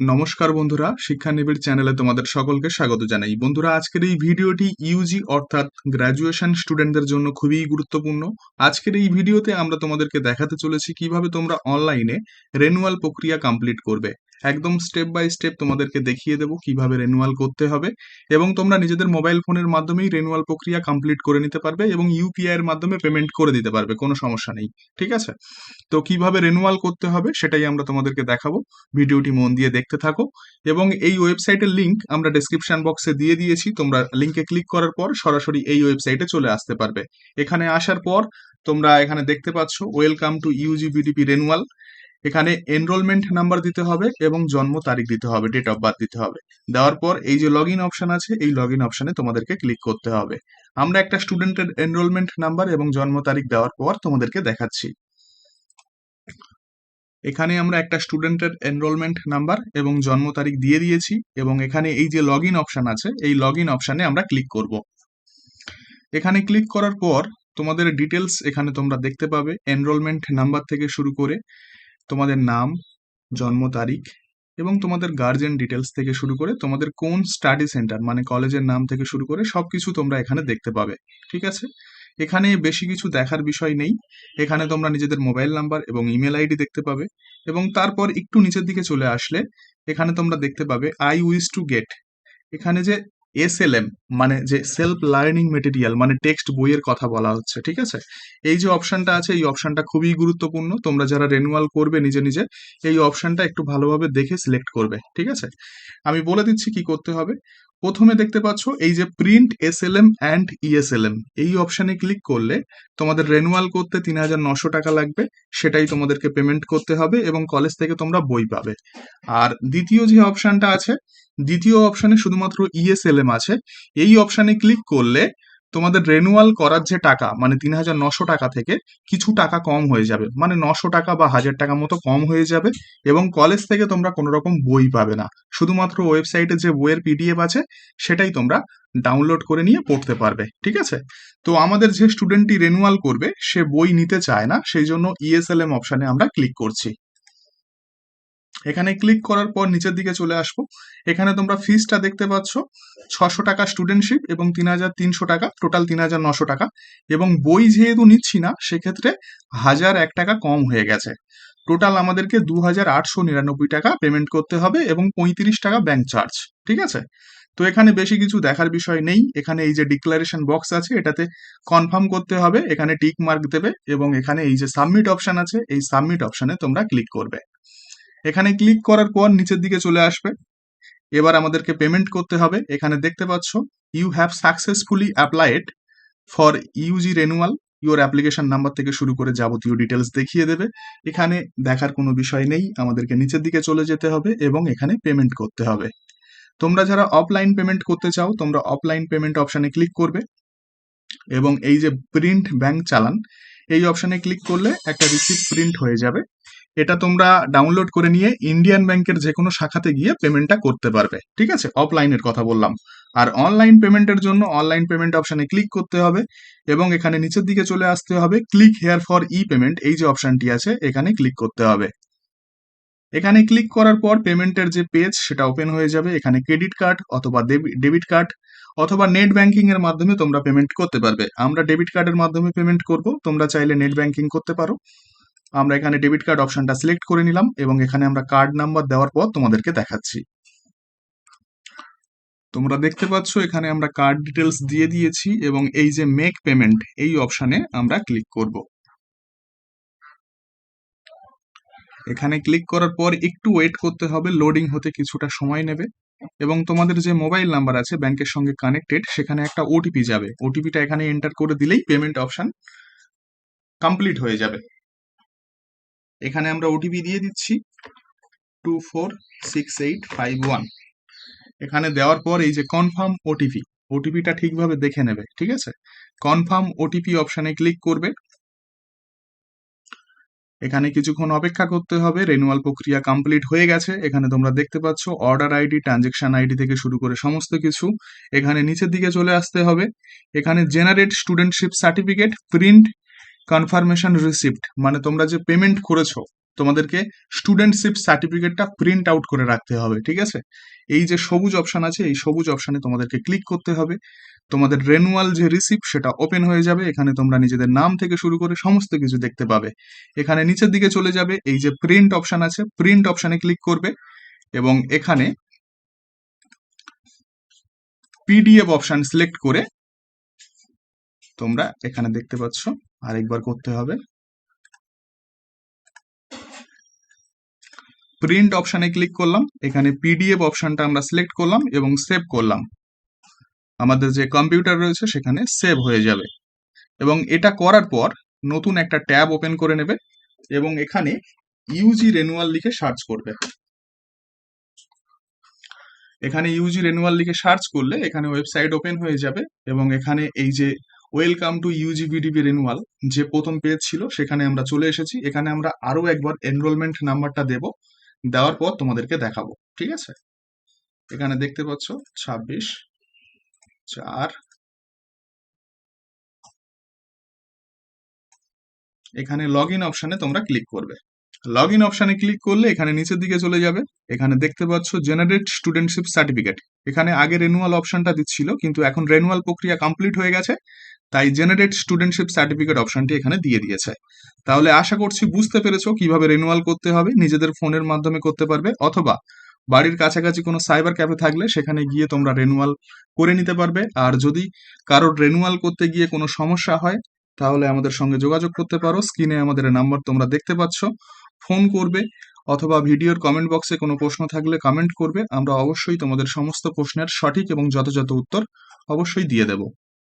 নমস্কার বন্ধুরা, শিক্ষা নিবিড় চ্যানেলে তোমাদের সকলকে স্বাগত জানাই। বন্ধুরা, আজকের এই ভিডিওটি ইউজি অর্থাৎ গ্র্যাজুয়েশন স্টুডেন্টদের জন্য খুবই গুরুত্বপূর্ণ। আজকের এই ভিডিওতে আমরা তোমাদেরকে দেখাতে চলেছি কীভাবে তোমরা অনলাইনে রেনুয়াল প্রক্রিয়া কমপ্লিট করবে। একদম স্টেপ বাই স্টেপ তোমাদেরকে দেখিয়ে দেবো কীভাবে রেনুয়াল করতে হবে এবং তোমরা নিজেদের মোবাইল ফোনের মাধ্যমেই রেনুয়াল প্রক্রিয়া কমপ্লিট করে নিতে পারবে এবং ইউপিআই এর মাধ্যমে পেমেন্ট করে দিতে পারবে, কোনো সমস্যা নেই, ঠিক আছে? তো কীভাবে রেনুয়াল করতে হবে সেটাই আমরা তোমাদেরকে দেখাবো, ভিডিওটি মন দিয়ে দেখতে থাকো এবং এই ওয়েবসাইটের লিংক আমরা ডেসক্রিপশন বক্সে দিয়ে দিয়েছি, তোমরা লিংকে ক্লিক করার পর সরাসরি এই ওয়েবসাইটে চলে আসতে পারবে। এখানে আসার পর তোমরা এখানে দেখতে পাচ্ছ welcome to UG BDP renewal এখানে এনরোলমেন্ট নাম্বার দিতে হবে এবং জন্ম তারিখ দিতে হবে ডেট অফ বার্থ দিতে হবে। দেওয়ার পর এই যে লগ ইন অপশন আছে, এই লগ ইন অপশনে তোমাদেরকে ক্লিক করতে হবে। আমরা একটা স্টুডেন্টের এনরোলমেন্ট নাম্বার এবং জন্ম তারিখ দেওয়ার পর তোমাদেরকে দেখাচ্ছি। এখানে আমরা একটা স্টুডেন্টের এনরোলমেন্ট নাম্বার এবং জন্ম তারিখ দিয়ে দিয়েছি এবং এখানে এই যে লগ ইন অপশন আছে, এই লগ ইন অপশানে আমরা ক্লিক করব। এখানে ক্লিক করার পর তোমাদের ডিটেলস এখানে তোমরা দেখতে পাবে এনরোলমেন্ট নাম্বার থেকে শুরু করে তোমাদের নাম, জন্ম তারিখ এবং তোমাদের গার্জেন ডিটেলস থেকে শুরু করে তোমাদের কোন স্টাডি সেন্টার মানে কলেজের নাম থেকে শুরু করে সবকিছু তোমরা এখানে দেখতে পাবে, ঠিক আছে? এখানে বেশি কিছু দেখার বিষয় নেই। এখানে তোমরা নিজেদের মোবাইল নাম্বার এবং ইমেল আইডি দেখতে পাবে এবং তারপর একটু নিচের দিকে চলে আসলে এখানে তোমরা দেখতে পাবে আই উইস টু গেট এখানে যে এসএলএম মানে যে সেলফ লার্নিং মেটেরিয়াল মানে টেক্সট বইয়ের কথা বলা হচ্ছে, ঠিক আছে? এই যে অপশনটা আছে, এই অপশনটা খুবই গুরুত্বপূর্ণ। তোমরা যারা রেনুয়াল করবে নিজে নিজে, এই অপশনটা একটু ভালোভাবে দেখে সিলেক্ট করবে, ঠিক আছে? আমি বলে দিচ্ছি কি করতে হবে। প্রথমে দেখতে পাচ্ছ এই যে print S L M and ESLM এই অপশানে ক্লিক করলে তোমাদের রেনুয়াল করতে তিন হাজার নশো টাকা লাগবে, সেটাই তোমাদেরকে পেমেন্ট করতে হবে এবং কলেজ থেকে তোমরা বই পাবে। আর দ্বিতীয় যে অপশানটা আছে, দ্বিতীয় অপশানে শুধুমাত্র ইএসএলএম আছে। এই অপশানে ক্লিক করলে তোমাদের রেনুয়াল করার যে টাকা মানে তিন হাজার নশো টাকা থেকে কিছু টাকা কম হয়ে যাবে। মানে নশো টাকা বা হাজার টাকা মতো কম হয়ে যাবে এবং কলেজ থেকে তোমরা কোনো রকম বই পাবে না। শুধুমাত্র ওয়েবসাইটে যে বইয়ের পিডিএফ আছে, সেটাই তোমরা ডাউনলোড করে নিয়ে পড়তে পারবে, ঠিক আছে? তো আমাদের যে স্টুডেন্টটি রেনুয়াল করবে, সে বই নিতে চায় না, সেই জন্য ইএসএলএম অপশানে আমরা ক্লিক করছি। এখানে ক্লিক করার পর নিচের দিকে চলে আসব। এখানে তোমরা ফিসটা দেখতে পাচ্ছ, ছশো টাকা স্টুডেন্টশিপ এবং তিন হাজার তিনশো টাকা টোটাল তিন হাজার টাকা। এবং বই যেহেতু নিচ্ছি না, সেক্ষেত্রে হাজার এক টাকা কম হয়ে গেছে। টোটাল আমাদেরকে দু আটশো নিরানব্বই টাকা পেমেন্ট করতে হবে এবং পঁয়ত্রিশ টাকা ব্যাংক চার্জ ঠিক আছে? তো এখানে বেশি কিছু দেখার বিষয় নেই। এখানে এই যে ডিক্লারেশন বক্স আছে, এটাতে কনফার্ম করতে হবে, এখানে টিক মার্ক দেবে এবং এখানে এই যে সাবমিট অপশন আছে, এই সাবমিট অপশনে তোমরা ক্লিক করবে। এখানে ক্লিক করার পর নিচের দিকে চলে আসবে। এবার আমাদেরকে পেমেন্ট করতে হবে। এখানে দেখতে পাচ্ছ you have successfully applied for UG renewal your application number থেকে শুরু করে যাবতীয় ডিটেলস দেখিয়ে দেবে। এখানে দেখার কোনো বিষয় নেই, আমাদেরকে নিচের দিকে চলে যেতে হবে এবং এখানে পেমেন্ট করতে হবে। তোমরা যারা অফলাইন পেমেন্ট করতে চাও, তোমরা অফলাইন পেমেন্ট অপশানে ক্লিক করবে এবং এই যে প্রিন্ট ব্যাংক চালান এই অপশানে ক্লিক করলে একটা রিসিপ্ট প্রিন্ট হয়ে যাবে। এটা তোমরা ডাউনলোড করে নিয়ে ইন্ডিয়ান ব্যাংকের যে কোনো শাখাতে গিয়ে পেমেন্টটা করতে পারবে। ঠিক আছে? অফলাইনের কথা বললাম। আর অনলাইন পেমেন্টের জন্য অনলাইন পেমেন্ট অপশানে ক্লিক করতে হবে এবং এখানে নিচের দিকে চলে আসতে হবে click here for e payment এই যে অপশানটি আছে, এখানে ক্লিক করতে হবে। এখানে ক্লিক করার পর পেমেন্টের যে পেজ সেটা ওপেন হয়ে যাবে। এখানে ক্রেডিট কার্ড অথবা ডেবিট কার্ড অথবা নেট ব্যাংকিং এর মাধ্যমে তোমরা পেমেন্ট করতে পারবে। আমরা ডেবিট কার্ডের মাধ্যমে পেমেন্ট করব। তোমরা চাইলে নেট ব্যাংকিং করতে পারো। আমরা এখানে ডেবিট কার্ড অপশনটা সিলেক্ট করে নিলাম এবং এখানে আমরা কার্ড নাম্বার দেওয়ার পর তোমাদেরকে দেখাচ্ছি। তোমরা দেখতে পাচ্ছ এখানে আমরা কার্ড ডিটেলস দিয়ে দিয়েছি এবং এই যে মেক পেমেন্ট এই অপশানে আমরা ক্লিক করব। এখানে ক্লিক করার পর একটু ওয়েট করতে হবে লোডিং হতে কিছুটা সময় নেবে। এবং তোমাদের যে মোবাইল নাম্বার আছে ব্যাংকের সঙ্গে কানেক্টেড সেখানে একটা ওটিপি যাবে। ওটিপিটা এখানে এন্টার করে দিলেই পেমেন্ট অপশন কমপ্লিট হয়ে যাবে। এখানে আমরা ওটিপি দিয়ে দিচ্ছি two four six eight five one এখানে দেওয়ার পর এই যে কনফার্ম ওটিপি ওটিপিটা ঠিকভাবে দেখে নেবে, ঠিক আছে? কনফার্ম ওটিপি অপশানে ক্লিক করবে। এখানে কিছুক্ষণ অপেক্ষা করতে হবে রেনুয়াল প্রক্রিয়া কমপ্লিট হয়ে গেছে। এখানে তোমরা দেখতে পাচ্ছ অর্ডার আইডি ট্রানজেকশন আইডি থেকে শুরু করে সমস্ত কিছু এখানে নিচের দিকে চলে আসতে হবে। এখানে generate studentship certificate print confirmation receipt মানে তোমরা যে পেমেন্ট করেছ, তোমাদেরকে স্টুডেন্টশিপ সার্টিফিকেটটা প্রিন্ট আউট করে রাখতে হবে, ঠিক আছে? এই যে সবুজ অপশন আছে, এই সবুজ অপশনে তোমাদেরকে ক্লিক করতে হবে। তোমাদের রেনুয়াল যে রিসিপ্ট সেটা ওপেন হয়ে যাবে। এখানে তোমরা নিজেদের নাম থেকে শুরু করে সমস্ত কিছু দেখতে পাবে। এখানে নিচের দিকে চলে যাবে, এই যে প্রিন্ট অপশন আছে প্রিন্ট অপশানে ক্লিক করবে এবং এখানে পিডিএফ অপশন সিলেক্ট করে তোমরা এখানে দেখতে পাচ্ছ, আরেকবার করতে হবে। প্রিন্ট অপশানে ক্লিক করলাম, এখানে পিডিএফ অপশনটা আমরা সিলেক্ট করলাম এবং সেভ করলাম। আমাদের যে কম্পিউটার রয়েছে সেখানে সেভ হয়ে যাবে। এবং এটা করার পর নতুন একটা ট্যাব ওপেন করে নেবে এবং এখানে ইউজি রেনুয়াল লিখে সার্চ করবে। এখানে ইউজি রেনুয়াল লিখে সার্চ করলে এখানে ওয়েবসাইট ওপেন হয়ে যাবে এবং এখানে এই যে welcome to UG VDP renewal যে প্রথম পেজ ছিল সেখানে আমরা চলে এসেছি। এখানে আমরা আরও একবার এনরোলমেন্ট নাম্বারটা দেব। দেওয়ার পর তোমাদেরকে দেখাবো। ঠিক আছে? এখানে দেখতে পাচ্ছ, ছাব্বিশ চার। এখানে লগ ইন অপশানে তোমরা ক্লিক করবে। লগ ইন অপশানে ক্লিক করলে এখানে নিচের দিকে চলে যাবে। এখানে দেখতে পাচ্ছ জেনারেট স্টুডেন্টশিপ সার্টিফিকেট এখানে আগে রেনুয়াল অপশনটা দিচ্ছিল, কিন্তু এখন রেনুয়াল প্রক্রিয়া কমপ্লিট হয়ে গেছে, তাই জেনারেট স্টুডেন্টশিপ সার্টিফিকেট অপশনটি এখানে দিয়ে দিয়েছে। তাহলে আশা করছি বুঝতে পেরেছ কীভাবে রেনুয়াল করতে হবে, নিজেদের ফোনের মাধ্যমে করতে পারবে, অথবা বাড়ির কাছাকাছি কোনো সাইবার ক্যাফে থাকলে সেখানে গিয়ে তোমরা রেনুয়াল করে নিতে পারবে। আর যদি কারোর রেনুয়াল করতে গিয়ে কোনো সমস্যা হয়, তাহলে আমাদের সঙ্গে যোগাযোগ করতে পারো। স্ক্রিনে আমাদের নাম্বার তোমরা দেখতে পাচ্ছ। ফোন করবে অথবা ভিডিওর কমেন্ট বক্সে কোনো প্রশ্ন থাকলে কমেন্ট করবে। আমরা অবশ্যই তোমাদের সমস্ত প্রশ্নের সঠিক এবং যথাযথ উত্তর অবশ্যই দিয়ে দেব।